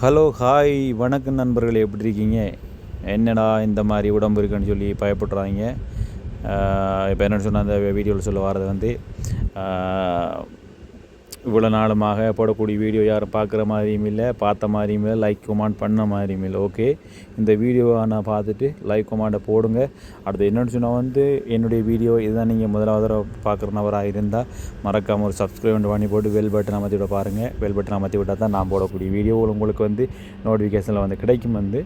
Hello hi வணக்கம் நண்பர்களே எப்படி இருக்கீங்க? என்னடா இந்த மாதிரி உடம்பு இருக்குன்னு சொல்லி பயப்படுறாங்க. இப்போ என்னென்னு சொன்னால் அந்த வீடியோவில் சொல்ல வரது வந்து இவ்வளோ நாளுமாக போடக்கூடிய வீடியோ யாரும் பார்க்குற மாதிரியும் இல்லை பார்த்த மாதிரியும் இல்லை லைக் கொமெண்ட் பண்ண மாதிரியும் இல்லை. ஓகே இந்த வீடியோவை நான் பார்த்துட்டு லைக் கமெண்ட்டை போடுங்க. அடுத்து என்னென்னு சொன்னால் வந்து என்னுடைய வீடியோ இதுதான் நீங்கள் முதலாவது தடவை பார்க்குற நபராக இருந்தால் மறக்காமல் ஒரு சப்ஸ்கிரைப் பண்ணி போட்டு வெல் பட்டனை மாற்றி விட பாருங்கள் வெல் பட்டனை மாற்றி விட்டால் தான் நான் போடக்கூடிய வீடியோ உங்களுக்கு வந்து நோட்டிஃபிகேஷனில் வந்து கிடைக்கும் வந்து.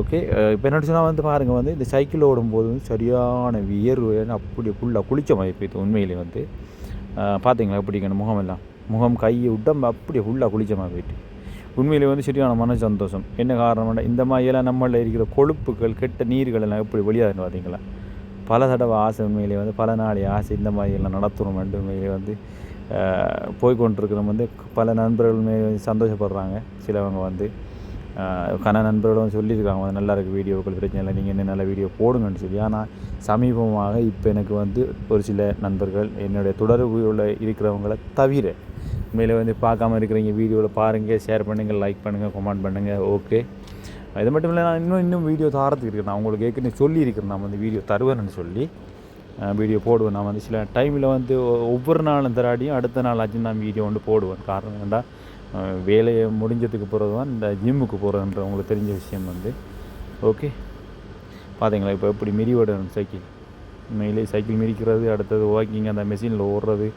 ஓகே இப்போ என்ன சொன்னால் வந்து பாருங்கள் வந்து இந்த சைக்கிள் ஓடும்போது வந்து சரியான வியர்வு அப்படி ஃபுல்லாக குளிச்ச மாதிரி போயிடுது உண்மையிலே வந்து. பார்த்தீங்களா எப்படி முகமெல்லாம் முகம் கை உடம்பு அப்படியே ஃபுல்லாக குளிச்சமாக போயிட்டு. உண்மையிலே வந்து சரியான மன சந்தோஷம் என்ன காரணம்னா இந்த மாதிரியெல்லாம் நம்மளில் இருக்கிற கொழுப்புகள் கெட்ட நீர்கள் எல்லாம் எப்படி வெளியாகுன்னு பார்த்தீங்களா? பல தடவை ஆசை உண்மையிலே வந்து பல நாளைய ஆசை இந்த மாதிரி எல்லாம் நடத்தணும் என்று உண்மையிலே வந்து போய்கொண்டிருக்கிறவங்க வந்து பல நண்பர்கள் உண்மையிலே வந்து சந்தோஷப்படுறாங்க. சிலவங்க வந்து கன நண்பர்களும் சொல்லியிருக்காங்க வந்து நல்லா இருக்குது வீடியோக்கள் பிரச்சனை இல்லை நீங்கள் என்ன நல்ல வீடியோ போடுங்கன்னு சொல்லி. ஆனால் சமீபமாக இப்போ எனக்கு வந்து ஒரு சில நண்பர்கள் என்னுடைய தொடர்பு உள்ள இருக்கிறவங்களை தவிர மேலே வந்து பார்க்காம இருக்கிறீங்க வீடியோவில் பாருங்கள் ஷேர் பண்ணுங்கள் லைக் பண்ணுங்கள் கமெண்ட் பண்ணுங்கள் ஓகே இது மட்டும் இல்லை நான் இன்னும் இன்னும் வீடியோ தாரத்துக்கு இருக்கேன். நான் உங்களுக்கு ஏற்கனவே சொல்லியிருக்கிறேன் நான் வந்து வீடியோ தருவேன்னு சொல்லி வீடியோ போடுவேன். நான் வந்து சில டைமில் வந்து ஒ- ஒவ்வொரு நாளும் தராடியும் அடுத்த நாள் ஆச்சு நான் வீடியோ வந்து போடுவேன். காரணம் என்னடா வேலையை முடிஞ்சதுக்கு போகிறது தான் இந்த ஜிம்முக்கு போகிறதுன்ற உங்களுக்கு தெரிஞ்ச விஷயம் வந்து ஓகே பார்த்தீங்களா இப்போ எப்படி மிரிவிடணும் சைக்கிள் உண்மையிலே சைக்கிள் மிரிக்கிறது அடுத்தது வாக்கிங் அந்த மெஷினில் ஓடுறது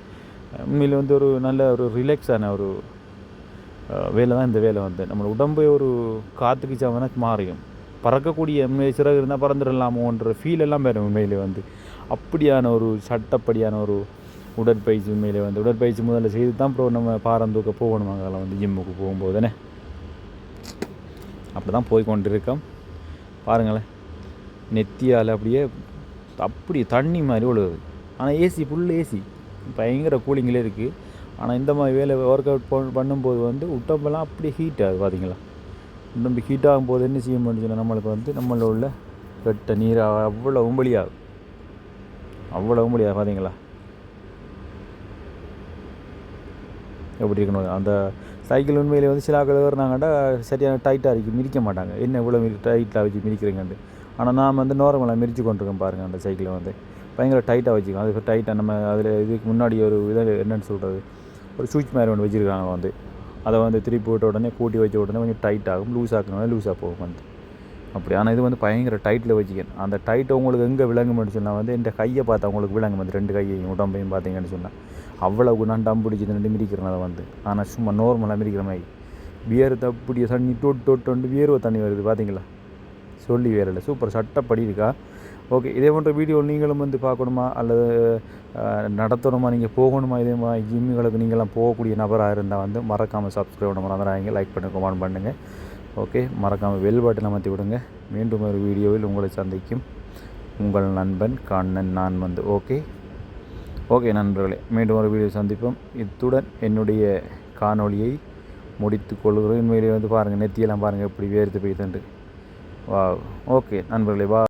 உண்மையில் வந்து ஒரு நல்ல ஒரு ரிலாக்ஸான ஒரு வேலை தான் இந்த வேலை வந்து. நம்ம உடம்பு ஒரு காற்றுக்கு சாவனா மாறியும் பறக்கக்கூடிய சிறகு இருந்தால் பறந்துடலாமோன்ற ஃபீல் எல்லாம் வேறு உண்மையிலே வந்து. அப்படியான ஒரு சட்டப்படியான ஒரு உடற்பயிற்சி உண்மையிலே வந்து. உடற்பயிற்சி முதல்ல செய்து தான் அப்புறம் நம்ம பாரம் தூக்க போகணும் அதெல்லாம் வந்து ஜிம்முக்கு போகும்போது தானே அப்படி தான் போய் கொண்டிருக்கோம் பாருங்களேன். நெத்தியால் அப்படியே அப்படி தண்ணி மாதிரி ஒழுகுது. ஆனால் ஏசி ஃபுல் ஏசி பயங்கர கூலிங்கில் இருக்குது ஆனால் இந்த மாதிரி வேலை ஒர்க் அவுட் பண்ணும்போது வந்து உடம்பெல்லாம் அப்படியே ஹீட் ஆகுது பார்த்தீங்களா உடம்பு ஹீட் ஆகும்போது என்ன செய்ய முடிஞ்சுன்னா நம்மளுக்கு வந்து நம்மள உள்ள வெட்ட நீர் அவ்வளோ உம்பளியாகும் அவ்வளோ உம்பளியாகும் பார்த்தீங்களா எப்படி இருக்கணும்? அந்த சைக்கிள் உண்மையிலே வந்து சில ஆக்கள் ஏறினாங்கண்டா சரியான டைட்டாக இருக்கு மிதிக்க மாட்டாங்க. என்ன இவ்வளோ மிரி டைட்டாக வச்சு மிதிக்கிறீங்கன்ட்டு. ஆனால் நான் வந்து நார்மலாக மிரிச்சு கொண்டிருக்கேன் பாருங்கள் அந்த சைக்கிளை வந்து. பயங்கர டைட்டாக வச்சுக்கோம் அதுக்கு டைட்டாக நம்ம அதில் இதுக்கு முன்னாடி ஒரு இதை என்னென்னு சொல்கிறது ஒரு சுவிட்ச் மாதிரி ஒன்று வச்சுருக்காங்க வந்து. அதை வந்து திருப்பி விட்ட உடனே கூட்டி வச்ச உடனே கொஞ்சம் டைட் ஆகும். லூஸ் ஆக்கணும் லூஸாக போகும் வந்து. அப்படி. ஆனால் இது வந்து பயங்கர டைட்டில் வச்சுக்கணும். அந்த டைட்டை உங்களுக்கு எங்கே விளங்கும்னு சொன்னால் வந்து இந்த கையை பார்த்தா உங்களுக்கு விளங்கும் வந்து. ரெண்டு கையையும் உடம்பையும் பார்த்தீங்கன்னு சொன்னால் அவ்வளவு நான் டம் பிடிச்சி ரெண்டு மிதிக்கிறேன் அதை வந்து. ஆனால் சும்மா நார்மலாக மிதிக்கிற மாதிரி. வியர்த்து அப்படியே தண்ணி தொட்டு தொட்டு வியர்வை தண்ணி வருது. பார்த்தீங்களா? சொல்லி வேறல சூப்பர் சட்டப்படி இருக்கா? ஓகே இதே போன்ற வீடியோ நீங்களும் வந்து பார்க்கணுமா? அல்லது நடத்தணுமா? நீங்கள் போகணுமா? இதே மாதிரி ஜிம்முகளுக்கு நீங்களாம் போகக்கூடிய நபராக இருந்தால் வந்து மறக்காமல் சப்ஸ்கிரைப் பண்ண மறந்துடாங்க லைக் பண்ணி கமெண்ட் பண்ணுங்கள் ஓகே மறக்காமல் வெல் பட்டன் அமர்த்தி விடுங்க. மீண்டும் ஒரு வீடியோவில் உங்களை சந்திக்கும் உங்கள் நண்பன் கண்ணன் நான் வந்து. ஓகே? ஓகே நண்பர்களே மீண்டும் ஒரு வீடியோ சந்திப்போம். இத்துடன் என்னுடைய காணொளியை முடித்து கொள்கிறேன் உண்மையிலேயே வந்து பாருங்கள் நெத்தியெல்லாம் பாருங்கள் எப்படி வேர்த்து போய்த்துண்டு வா ஓகே நண்பர்களே வா